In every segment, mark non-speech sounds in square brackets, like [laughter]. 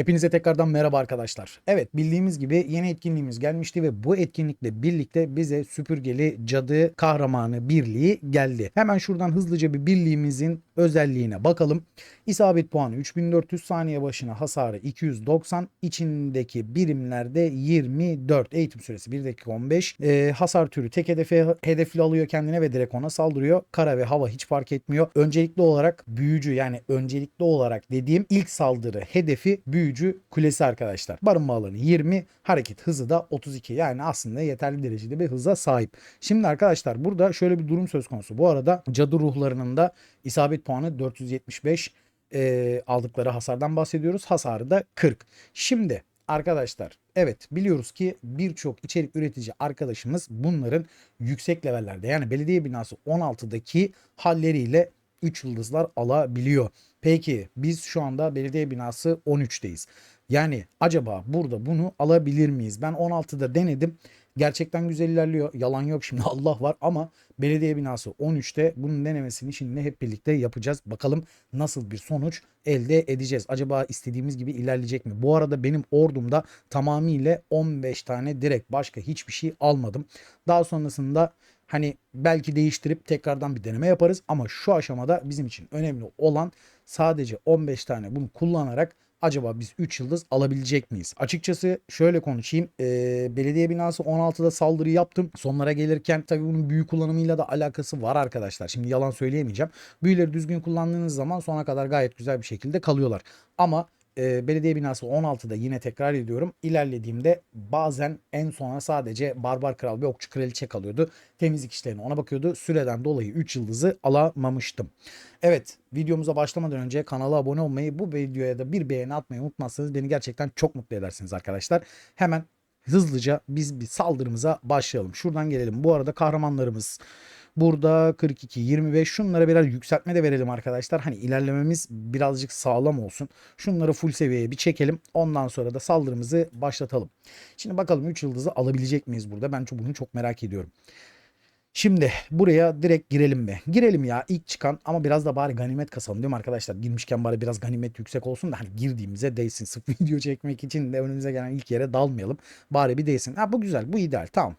Hepinize tekrardan merhaba arkadaşlar. Evet bildiğimiz gibi yeni etkinliğimiz gelmişti ve bu etkinlikle birlikte bize süpürgeli cadı kahramanı birliği geldi. Hemen şuradan hızlıca bir birliğimizin özelliğine bakalım. İsabet puanı 3400 saniye başına hasarı 290 içindeki birimlerde 24 eğitim süresi 1 dakika 15 Ee, hasar türü tek hedefe hedefli alıyor kendine ve direkt ona saldırıyor. Kara ve hava hiç fark etmiyor. Öncelikli olarak büyücü yani öncelikli olarak dediğim ilk saldırı hedefi büyücü kulesi arkadaşlar. Barınma alanı 20 hareket hızı da 32 yani aslında yeterli derecede bir hıza sahip. Şimdi arkadaşlar burada şöyle bir durum söz konusu. Bu arada cadı ruhlarının da isabet puanı 475 e, aldıkları hasardan bahsediyoruz. Hasarı da 40. Şimdi arkadaşlar evet biliyoruz ki birçok içerik üretici arkadaşımız bunların yüksek levellerde yani belediye binası 16'daki halleriyle 3 yıldızlar alabiliyor. Peki biz şu anda belediye binası 13'teyiz. Yani acaba burada bunu alabilir miyiz? Ben 16'da denedim. Gerçekten güzel ilerliyor. Yalan yok şimdi [laughs] Allah var ama belediye binası 13'te bunun denemesini şimdi hep birlikte yapacağız. Bakalım nasıl bir sonuç elde edeceğiz. Acaba istediğimiz gibi ilerleyecek mi? Bu arada benim ordumda tamamıyla 15 tane direkt başka hiçbir şey almadım. Daha sonrasında hani belki değiştirip tekrardan bir deneme yaparız ama şu aşamada bizim için önemli olan sadece 15 tane bunu kullanarak acaba biz 3 yıldız alabilecek miyiz? Açıkçası şöyle konuşayım. Ee, belediye binası 16'da saldırı yaptım. Sonlara gelirken tabii bunun büyü kullanımıyla da alakası var arkadaşlar. Şimdi yalan söyleyemeyeceğim. Büyüleri düzgün kullandığınız zaman sona kadar gayet güzel bir şekilde kalıyorlar. Ama e, belediye binası 16'da yine tekrar ediyorum. İlerlediğimde bazen en sona sadece Barbar Kral ve Okçu Kraliçe kalıyordu. Temizlik işlerine ona bakıyordu. Süreden dolayı 3 yıldızı alamamıştım. Evet videomuza başlamadan önce kanala abone olmayı bu videoya da bir beğeni atmayı unutmazsanız beni gerçekten çok mutlu edersiniz arkadaşlar. Hemen hızlıca biz bir saldırımıza başlayalım. Şuradan gelelim. Bu arada kahramanlarımız Burada 42, 25 şunlara birer yükseltme de verelim arkadaşlar. Hani ilerlememiz birazcık sağlam olsun. Şunları full seviyeye bir çekelim. Ondan sonra da saldırımızı başlatalım. Şimdi bakalım 3 yıldızı alabilecek miyiz burada? Ben bunu çok merak ediyorum. Şimdi buraya direkt girelim mi? Girelim ya ilk çıkan ama biraz da bari ganimet kasalım değil mi arkadaşlar? Girmişken bari biraz ganimet yüksek olsun da hani girdiğimize değsin. [laughs] Sırf video çekmek için de önümüze gelen ilk yere dalmayalım. Bari bir değsin. Ha bu güzel bu ideal tamam.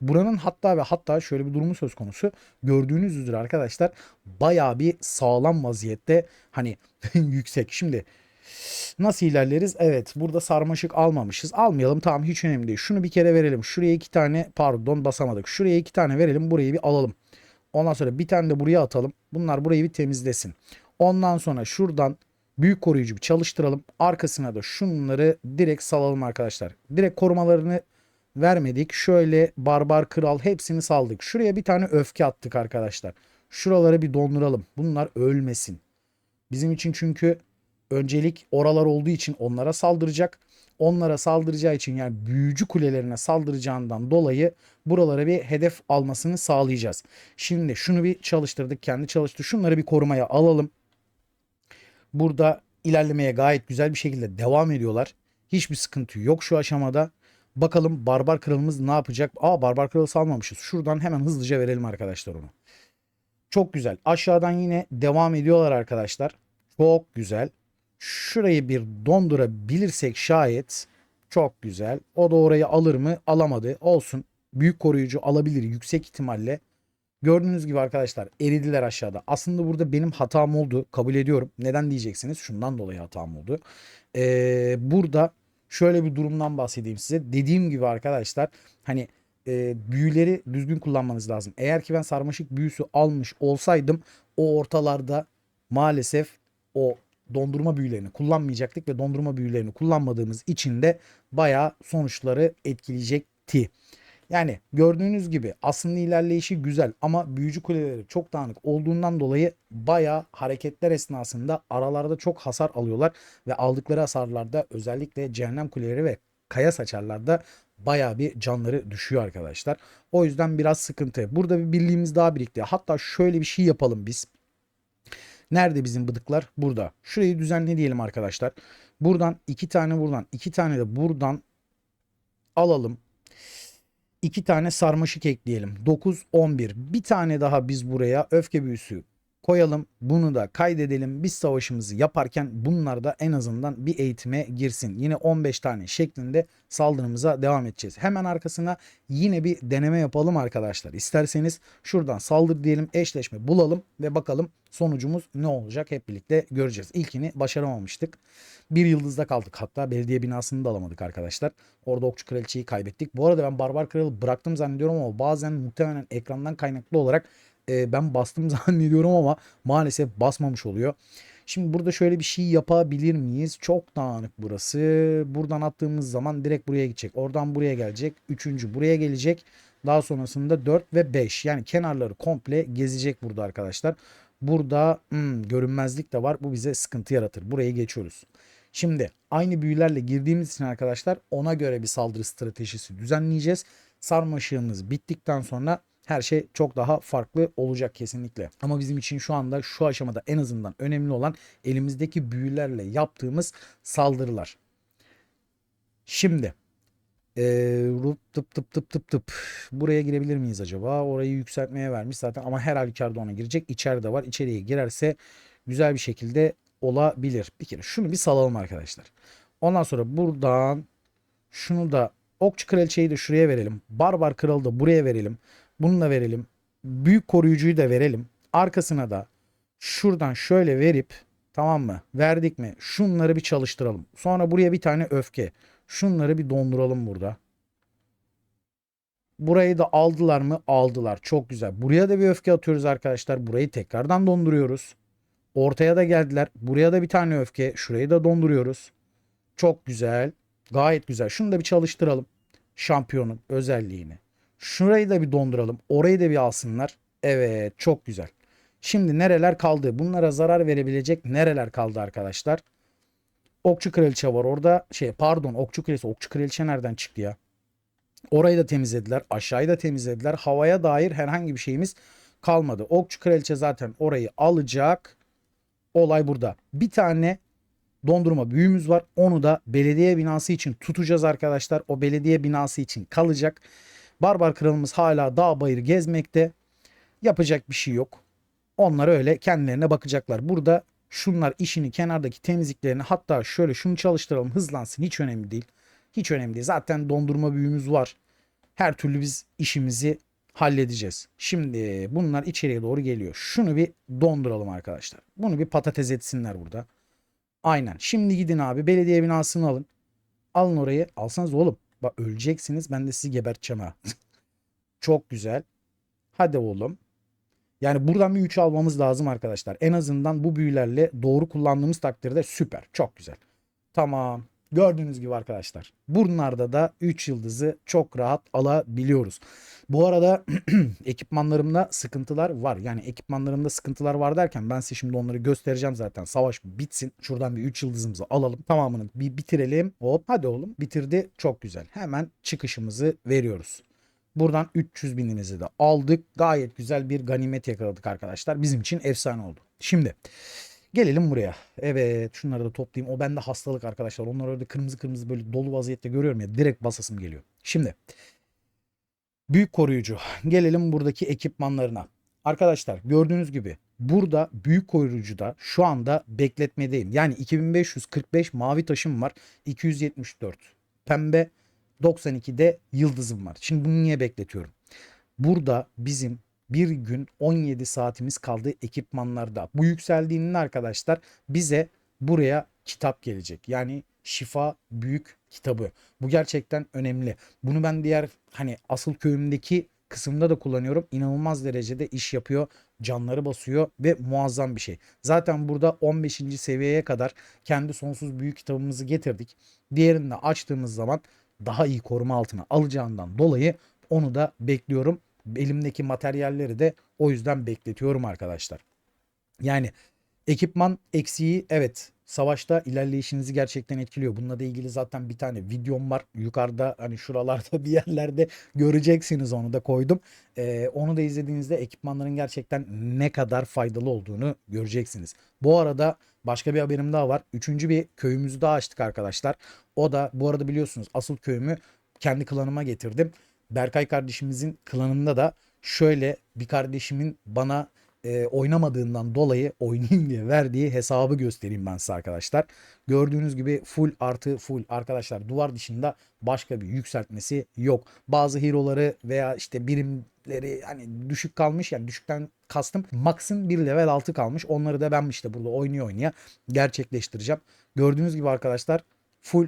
Buranın hatta ve hatta şöyle bir durumu söz konusu. Gördüğünüz üzere arkadaşlar bayağı bir sağlam vaziyette hani [laughs] yüksek. Şimdi nasıl ilerleriz? Evet burada sarmaşık almamışız. Almayalım tamam hiç önemli değil. Şunu bir kere verelim. Şuraya iki tane pardon basamadık. Şuraya iki tane verelim. Burayı bir alalım. Ondan sonra bir tane de buraya atalım. Bunlar burayı bir temizlesin. Ondan sonra şuradan büyük koruyucu bir çalıştıralım. Arkasına da şunları direkt salalım arkadaşlar. Direkt korumalarını vermedik. Şöyle barbar kral hepsini saldık. Şuraya bir tane öfke attık arkadaşlar. Şuraları bir donduralım. Bunlar ölmesin. Bizim için çünkü öncelik oralar olduğu için onlara saldıracak. Onlara saldıracağı için yani büyücü kulelerine saldıracağından dolayı buralara bir hedef almasını sağlayacağız. Şimdi şunu bir çalıştırdık. Kendi çalıştı. Şunları bir korumaya alalım. Burada ilerlemeye gayet güzel bir şekilde devam ediyorlar. Hiçbir sıkıntı yok şu aşamada. Bakalım Barbar Kralımız ne yapacak? Aa Barbar Kralı salmamışız. Şuradan hemen hızlıca verelim arkadaşlar onu. Çok güzel. Aşağıdan yine devam ediyorlar arkadaşlar. Çok güzel. Şurayı bir dondurabilirsek şayet çok güzel. O da orayı alır mı? Alamadı. Olsun. Büyük koruyucu alabilir yüksek ihtimalle. Gördüğünüz gibi arkadaşlar eridiler aşağıda. Aslında burada benim hatam oldu. Kabul ediyorum. Neden diyeceksiniz? Şundan dolayı hatam oldu. Ee, burada şöyle bir durumdan bahsedeyim size. Dediğim gibi arkadaşlar hani e, büyüleri düzgün kullanmanız lazım. Eğer ki ben sarmaşık büyüsü almış olsaydım o ortalarda maalesef o dondurma büyülerini kullanmayacaktık ve dondurma büyülerini kullanmadığımız için de bayağı sonuçları etkileyecekti. Yani gördüğünüz gibi aslında ilerleyişi güzel ama büyücü kuleleri çok dağınık olduğundan dolayı bayağı hareketler esnasında aralarda çok hasar alıyorlar ve aldıkları hasarlarda özellikle cehennem kuleleri ve kaya saçarlarda bayağı bir canları düşüyor arkadaşlar. O yüzden biraz sıkıntı. Burada bir birliğimiz daha birlikte. Hatta şöyle bir şey yapalım biz. Nerede bizim bıdıklar? Burada. Şurayı düzenle diyelim arkadaşlar. Buradan iki tane buradan iki tane de buradan alalım. 2 tane sarmaşık ekleyelim. 9, 11. Bir tane daha biz buraya öfke büyüsü koyalım. Bunu da kaydedelim. Biz savaşımızı yaparken bunlar da en azından bir eğitime girsin. Yine 15 tane şeklinde saldırımıza devam edeceğiz. Hemen arkasına yine bir deneme yapalım arkadaşlar. İsterseniz şuradan saldır diyelim eşleşme bulalım ve bakalım sonucumuz ne olacak hep birlikte göreceğiz. İlkini başaramamıştık. Bir yıldızda kaldık. Hatta belediye binasını da alamadık arkadaşlar. Orada okçu kraliçeyi kaybettik. Bu arada ben barbar kralı bıraktım zannediyorum ama bazen muhtemelen ekrandan kaynaklı olarak e, ben bastım [laughs] zannediyorum ama maalesef basmamış oluyor. Şimdi burada şöyle bir şey yapabilir miyiz? Çok dağınık burası. Buradan attığımız zaman direkt buraya gidecek. Oradan buraya gelecek. Üçüncü buraya gelecek. Daha sonrasında 4 ve 5. Yani kenarları komple gezecek burada arkadaşlar. Burada hmm, görünmezlik de var. Bu bize sıkıntı yaratır. Burayı geçiyoruz. Şimdi aynı büyülerle girdiğimiz için arkadaşlar ona göre bir saldırı stratejisi düzenleyeceğiz. Sarmaşığımız bittikten sonra her şey çok daha farklı olacak kesinlikle. Ama bizim için şu anda şu aşamada en azından önemli olan elimizdeki büyülerle yaptığımız saldırılar. Şimdi ee, tıp tıp tıp tıp tıp. Buraya girebilir miyiz acaba? Orayı yükseltmeye vermiş zaten ama her halükarda ona girecek. İçeride var. İçeriye girerse güzel bir şekilde olabilir. Bir kere şunu bir salalım arkadaşlar. Ondan sonra buradan şunu da okçu kraliçeyi de şuraya verelim. Barbar kralı da buraya verelim. Bunu da verelim. Büyük koruyucuyu da verelim. Arkasına da şuradan şöyle verip tamam mı? Verdik mi? Şunları bir çalıştıralım. Sonra buraya bir tane öfke. Şunları bir donduralım burada. Burayı da aldılar mı? Aldılar. Çok güzel. Buraya da bir öfke atıyoruz arkadaşlar. Burayı tekrardan donduruyoruz. Ortaya da geldiler. Buraya da bir tane öfke. Şurayı da donduruyoruz. Çok güzel. Gayet güzel. Şunu da bir çalıştıralım. Şampiyonun özelliğini. Şurayı da bir donduralım. Orayı da bir alsınlar. Evet çok güzel. Şimdi nereler kaldı? Bunlara zarar verebilecek nereler kaldı arkadaşlar? Okçu kraliçe var orada. Şey pardon okçu kraliçe. Okçu kraliçe nereden çıktı ya? Orayı da temizlediler. Aşağıyı da temizlediler. Havaya dair herhangi bir şeyimiz kalmadı. Okçu kraliçe zaten orayı alacak. Olay burada. Bir tane dondurma büyüğümüz var. Onu da belediye binası için tutacağız arkadaşlar. O belediye binası için kalacak. Barbar kralımız hala dağ bayır gezmekte. Yapacak bir şey yok. Onlar öyle kendilerine bakacaklar. Burada şunlar işini kenardaki temizliklerini hatta şöyle şunu çalıştıralım hızlansın hiç önemli değil. Hiç önemli değil. Zaten dondurma büyüğümüz var. Her türlü biz işimizi halledeceğiz. Şimdi bunlar içeriye doğru geliyor. Şunu bir donduralım arkadaşlar. Bunu bir patates etsinler burada. Aynen. Şimdi gidin abi belediye binasını alın. Alın orayı. Alsanız oğlum. Bak öleceksiniz ben de sizi geberteceğim ha. [laughs] Çok güzel. Hadi oğlum. Yani buradan bir 3 almamız lazım arkadaşlar. En azından bu büyülerle doğru kullandığımız takdirde süper. Çok güzel. Tamam. Gördüğünüz gibi arkadaşlar. Bunlarda da 3 yıldızı çok rahat alabiliyoruz. Bu arada [clears throat] ekipmanlarımda sıkıntılar var. Yani ekipmanlarımda sıkıntılar var derken ben size şimdi onları göstereceğim zaten. Savaş bitsin. Şuradan bir 3 yıldızımızı alalım. Tamamını bir bitirelim. Hop hadi oğlum bitirdi. Çok güzel. Hemen çıkışımızı veriyoruz. Buradan 300 binimizi de aldık. Gayet güzel bir ganimet yakaladık arkadaşlar. Bizim için efsane oldu. Şimdi Gelelim buraya. Evet şunları da toplayayım. O bende hastalık arkadaşlar. Onlar öyle kırmızı kırmızı böyle dolu vaziyette görüyorum ya. Direkt basasım geliyor. Şimdi büyük koruyucu. Gelelim buradaki ekipmanlarına. Arkadaşlar gördüğünüz gibi burada büyük koruyucuda şu anda bekletmedeyim. Yani 2545 mavi taşım var. 274 pembe 92'de yıldızım var. Şimdi bunu niye bekletiyorum? Burada bizim bir gün 17 saatimiz kaldı ekipmanlarda. Bu yükseldiğinde arkadaşlar bize buraya kitap gelecek. Yani şifa büyük kitabı. Bu gerçekten önemli. Bunu ben diğer hani asıl köyümdeki kısımda da kullanıyorum. İnanılmaz derecede iş yapıyor. Canları basıyor ve muazzam bir şey. Zaten burada 15. seviyeye kadar kendi sonsuz büyük kitabımızı getirdik. Diğerini de açtığımız zaman daha iyi koruma altına alacağından dolayı onu da bekliyorum elimdeki materyalleri de o yüzden bekletiyorum arkadaşlar. Yani ekipman eksiği evet savaşta ilerleyişinizi gerçekten etkiliyor. Bununla da ilgili zaten bir tane videom var. Yukarıda hani şuralarda [laughs] bir yerlerde göreceksiniz onu da koydum. Ee, onu da izlediğinizde ekipmanların gerçekten ne kadar faydalı olduğunu göreceksiniz. Bu arada başka bir haberim daha var. Üçüncü bir köyümüzü daha açtık arkadaşlar. O da bu arada biliyorsunuz asıl köyümü kendi klanıma getirdim. Berkay kardeşimizin klanında da şöyle bir kardeşimin bana e, oynamadığından dolayı oynayayım diye verdiği hesabı göstereyim ben size arkadaşlar. Gördüğünüz gibi full artı full arkadaşlar duvar dışında başka bir yükseltmesi yok. Bazı hero'ları veya işte birimleri hani düşük kalmış yani düşükten kastım max'ın bir level altı kalmış. Onları da ben işte burada oynaya oynaya gerçekleştireceğim. Gördüğünüz gibi arkadaşlar full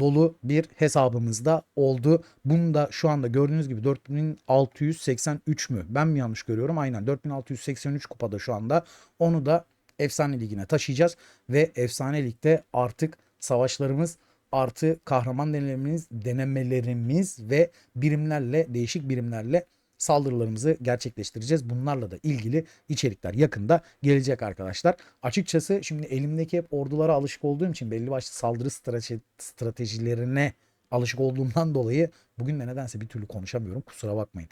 dolu bir hesabımızda oldu. Bunu da şu anda gördüğünüz gibi 4683 mü? Ben mi yanlış görüyorum? Aynen 4683 kupada şu anda. Onu da Efsane Ligi'ne taşıyacağız ve Efsane Lig'de artık savaşlarımız artı kahraman denemelerimiz, denemelerimiz ve birimlerle değişik birimlerle saldırılarımızı gerçekleştireceğiz. Bunlarla da ilgili içerikler yakında gelecek arkadaşlar. Açıkçası şimdi elimdeki hep ordulara alışık olduğum için belli başlı saldırı strate- stratejilerine alışık olduğumdan dolayı bugün de nedense bir türlü konuşamıyorum. Kusura bakmayın.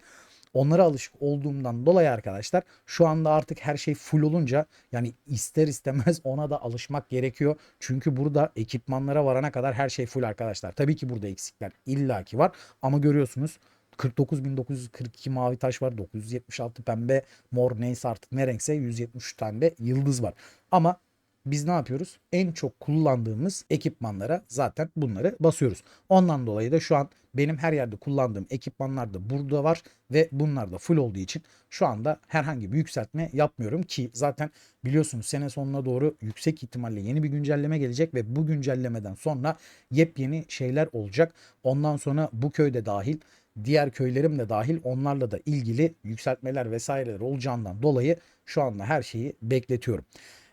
Onlara alışık olduğumdan dolayı arkadaşlar şu anda artık her şey full olunca yani ister istemez ona da alışmak gerekiyor. Çünkü burada ekipmanlara varana kadar her şey full arkadaşlar. Tabii ki burada eksikler illaki var ama görüyorsunuz 49.942 mavi taş var. 976 pembe, mor neyse artık ne renkse 173 tane de yıldız var. Ama biz ne yapıyoruz? En çok kullandığımız ekipmanlara zaten bunları basıyoruz. Ondan dolayı da şu an benim her yerde kullandığım ekipmanlar da burada var ve bunlar da full olduğu için şu anda herhangi bir yükseltme yapmıyorum ki zaten biliyorsunuz sene sonuna doğru yüksek ihtimalle yeni bir güncelleme gelecek ve bu güncellemeden sonra yepyeni şeyler olacak. Ondan sonra bu köyde dahil diğer köylerim de dahil onlarla da ilgili yükseltmeler vesaireler olacağından dolayı şu anda her şeyi bekletiyorum.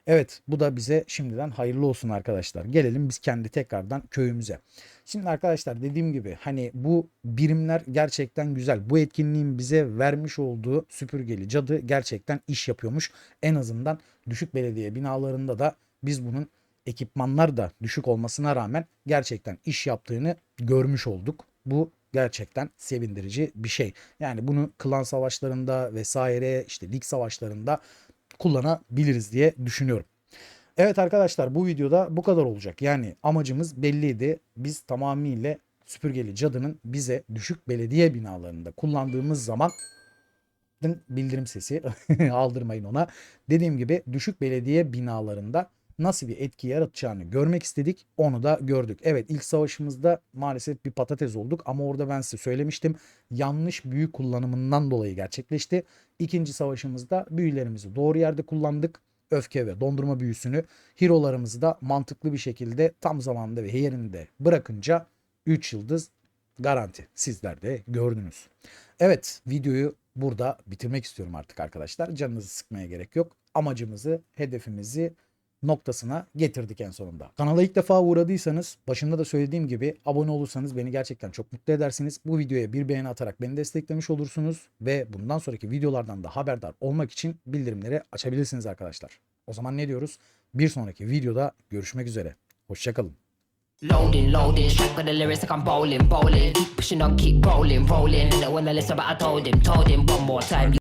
Evet bu da bize şimdiden hayırlı olsun arkadaşlar. Gelelim biz kendi tekrardan köyümüze. Şimdi arkadaşlar dediğim gibi hani bu birimler gerçekten güzel. Bu etkinliğin bize vermiş olduğu süpürgeli cadı gerçekten iş yapıyormuş. En azından düşük belediye binalarında da biz bunun ekipmanlar da düşük olmasına rağmen gerçekten iş yaptığını görmüş olduk. Bu gerçekten sevindirici bir şey. Yani bunu klan savaşlarında vesaire işte lig savaşlarında kullanabiliriz diye düşünüyorum. Evet arkadaşlar bu videoda bu kadar olacak. Yani amacımız belliydi. Biz tamamıyla süpürgeli cadının bize düşük belediye binalarında kullandığımız zaman [laughs] bildirim sesi [laughs] aldırmayın ona. Dediğim gibi düşük belediye binalarında nasıl bir etki yaratacağını görmek istedik. Onu da gördük. Evet ilk savaşımızda maalesef bir patates olduk ama orada ben size söylemiştim. Yanlış büyü kullanımından dolayı gerçekleşti. İkinci savaşımızda büyülerimizi doğru yerde kullandık. Öfke ve dondurma büyüsünü hero'larımızı da mantıklı bir şekilde tam zamanında ve yerinde bırakınca 3 yıldız garanti. Sizler de gördünüz. Evet videoyu burada bitirmek istiyorum artık arkadaşlar. Canınızı sıkmaya gerek yok. Amacımızı, hedefimizi noktasına getirdik en sonunda. Kanala ilk defa uğradıysanız başında da söylediğim gibi abone olursanız beni gerçekten çok mutlu edersiniz. Bu videoya bir beğeni atarak beni desteklemiş olursunuz ve bundan sonraki videolardan da haberdar olmak için bildirimleri açabilirsiniz arkadaşlar. O zaman ne diyoruz? Bir sonraki videoda görüşmek üzere. Hoşçakalın. Loading, loading, straight with the lyrics like I'm bowling, bowling. Keep pushing on, keep rolling, rolling. Didn't wanna listen, but I told him, told him one more time.